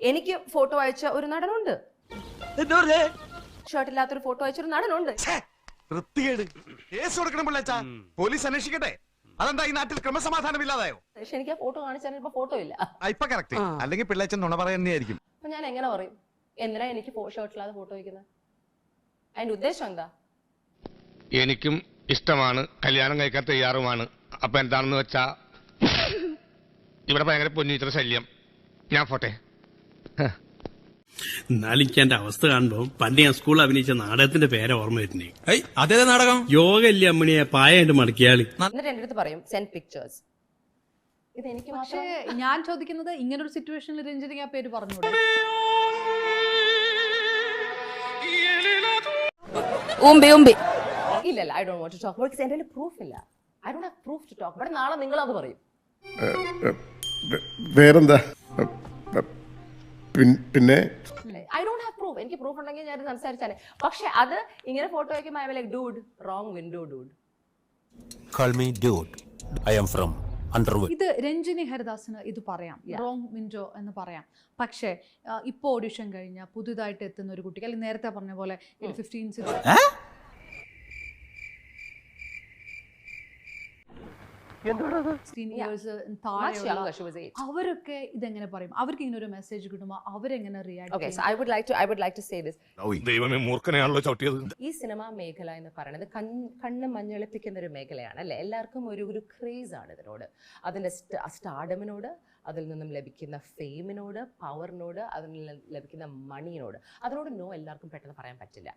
എനിക്ക് ഫോട്ടോ അയച്ച ഒരു നടനുണ്ട്. ഷർട്ടില്ലാത്തൊരു ഫോട്ടോ അയച്ച ഒരു നടനുണ്ട് പോലീസ് അന്വേഷിക്കട്ടെ. അതെന്താ ഈ നാട്ടിൽ ക്രമസമാധാനം ഇല്ലാതായോ? പക്ഷെ എനിക്ക് ആ ഫോട്ടോ കാണിച്ചാൽ ഇപ്പൊ ഫോട്ടോ ഇല്ല. ആ, ഇപ്പൊ കറക്റ്റ് അല്ലെങ്കിൽ പിള്ളേച്ചൻ നുണ പറയുന്നതായിരിക്കും അപ്പൊ ഞാൻ എങ്ങനെ പറയും? എന്തിനാ എനിക്ക് ഷർട്ടില്ലാതെ ഫോട്ടോ വയ്ക്കുന്നത് അതിന്റെ ഉദ്ദേശം എന്താ? എനിക്കും ഇഷ്ടമാണ്. കല്യാണം കഴിക്കാൻ തയ്യാറുമാണ്. അപ്പൊ എന്താണെന്ന് വെച്ചാ ഇവിടെ ഭയങ്കര പൊന്നിച്ചിട്ട് ശല്യം. ഞാൻ പോട്ടെ. എന്റെ അവസ്ഥ കാണുമ്പോ പണ്ട് ഞാൻ സ്കൂളിൽ അഭിനയിച്ച നാടകത്തിന്റെ പേരെ ഓർമ്മ വരുന്നേ. അതേ നാടകം? യോഗ ഇല്ലേ അമ്മണിയെ പായായിട്ട് മടക്കിയാളി. എന്നിട്ട് എന്റെ അടുത്ത് പറയും സെൻഡ് പിക്ചേഴ്സ് ഇത് എനിക്ക് പക്ഷേ മാത്രം ഞാൻ ചോദിക്കുന്നത് ഇങ്ങനൊരു സിറ്റുവേഷനിൽ രഞ്ജിനിക്ക് ആ പേര് പറഞ്ഞു ഉമ്പി ഉമ്പി. ഇല്ലല്ല I don't want to talk because എന്റെ പ്രൂഫ് ഇല്ല. I don't have proof to talk but നാളെ നിങ്ങൾ അത് പറയും വേറെന്താ? പിന്നെ? ഐ ഡോണ്ട് ഹാവ് പ്രൂഫ് എനിക്ക് പ്രൂഫ് ഉണ്ടെങ്കിൽ ഞാൻ സംസാരിച്ചാലേ. പക്ഷെ അത് ഇങ്ങനെ ഫോട്ടോ വയ്ക്കുമ്പോൾ I like dude wrong window dude Call me dude. I am from Underwood. ഇത് രഞ്ജിനി ഹരിദാസിന് ഇത് പറയാം. റോങ് വിൻഡോ എന്ന് പറയാം. പക്ഷേ ആ, ഇപ്പോ ഓഡിഷൻ കഴിഞ്ഞ പുതുതായിട്ട് എത്തുന്ന ഒരു കുട്ടിക്ക് അല്ലെങ്കിൽ നേരത്തെ പറഞ്ഞ പോലെ ഫിഫ്റ്റീൻ സിക്സ്റ്റീൻ അവരൊക്കെ ഇതെങ്ങനെ പറയും? അവർക്ക് ഇങ്ങനെ ഒരു മെസ്സേജ് കിട്ടുമ്പോൾ അവരെങ്ങനെ Okay, react I would like to I would like to say this. ദൈവമേ മൂർഖനെയാണല്ലോ ഈ സിനിമാ മേഖല എന്ന് പറയുന്നത് കണ്ണ് മഞ്ഞളിപ്പിക്കുന്ന ഒരു മേഖലയാണ് അല്ലെ? എല്ലാവർക്കും ഒരു ഒരു ക്രേസ് ആണ് ഇതിനോട്. അതിന്റെ സ്റ്റാർഡമിനോട് അതിൽ നിന്നും ലഭിക്കുന്ന ഫെയിമിനോട് പവറിനോട് അതിൽ നിന്നും ലഭിക്കുന്ന മണിയിനോട് അതിനോട് നോ എല്ലാവർക്കും പെട്ടെന്ന് പറയാൻ പറ്റില്ല.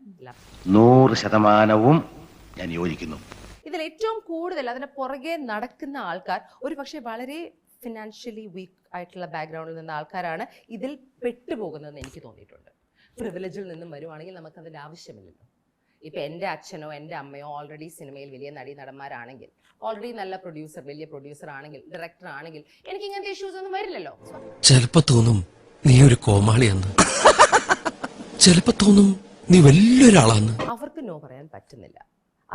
നൂറ് ശതമാനവും ഞാൻ യോജിക്കുന്നു. ഇതിൽ ഏറ്റവും കൂടുതൽ അതിന് പുറകെ നടക്കുന്ന ആൾക്കാർ ഒരു പക്ഷേ വളരെ ഫിനാൻഷ്യലി വീക്ക് ആയിട്ടുള്ള ബാക്ക്ഗ്രൗണ്ടിൽ നിന്ന ആൾക്കാരാണ് ഇതിൽ പെട്ടുപോകുന്നതെന്ന് എനിക്ക് തോന്നിയിട്ടുണ്ട്. പ്രിവിലേജിൽ നിന്നും വരുവാണെങ്കിൽ നമുക്ക് അതിന്റെ ആവശ്യമില്ലല്ലോ. ഇപ്പം എന്റെ അച്ഛനോ എന്റെ അമ്മയോ ഓൾറെഡി സിനിമയിൽ വലിയ നടി നടന്മാരാണെങ്കിൽ ഓൾറെഡി നല്ല പ്രൊഡ്യൂസർ വലിയ പ്രൊഡ്യൂസർ ആണെങ്കിൽ ഡയറക്ടർ ആണെങ്കിൽ എനിക്ക് ഇങ്ങനത്തെ ഇഷ്യൂസ് ഒന്നും വരില്ലല്ലോ. ചിലപ്പോ തോന്നും നീ ഒരു കോമാളിയെന്ന്. ചിലപ്പോ തോന്നും നീ വലിയൊരാളാന്ന്. അവർക്ക് നോ പറയാൻ പറ്റുന്നില്ല.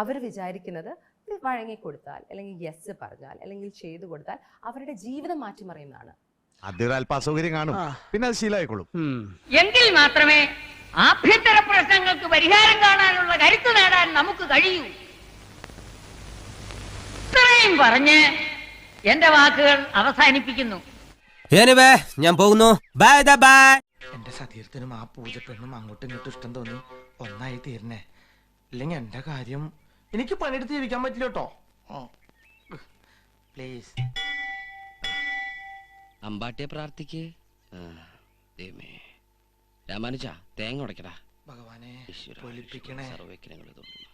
അവർ വിചാരിക്കുന്നത് ഇത് വഴങ്ങിക്കൊടുത്താൽ അല്ലെങ്കിൽ യെസ് പറഞ്ഞാൽ അല്ലെങ്കിൽ ചെയ്തു കൊടുത്താൽ അവരുടെ ജീവിതം മാറ്റിമറിയുന്നതാണ്. ആദ്യം ഒരു അല്പ അസൗകര്യം കാണും പിന്നെ അത് ശീലമായിക്കോളും. എങ്കിൽ മാത്രമേ ആഭ്യന്തര പ്രശ്നങ്ങൾക്ക് പരിഹാരം കാണാനുള്ള കരുത്ത് നേടാൻ നമുക്ക് കഴിയൂ. ഇത്രയും പറഞ്ഞ് എന്റെ വാക്കുകൾ അവസാനിപ്പിക്കുന്നു. ഞാൻ പോകുന്നു. ബൈ ബൈ എന്റെ സതീർത്ഥനും ആ പൂജപ്പെണ്ണും അങ്ങോട്ടും ഇങ്ങോട്ടും ഇഷ്ടം തോന്നി ഒന്നായി തീരണേ അല്ലെങ്കിൽ എന്റെ കാര്യം എനിക്ക് പണിയെടുത്ത് ജീവിക്കാൻ പറ്റില്ല കേട്ടോ. പ്ലീസ് അമ്പാട്ടിയെ പ്രാർത്ഥിക്ക്. രാമാനുജ തേങ്ങ ഉടക്കടാ ഭഗവാനെ സർവക്കിനങ്ങൾ തോന്നുന്നു.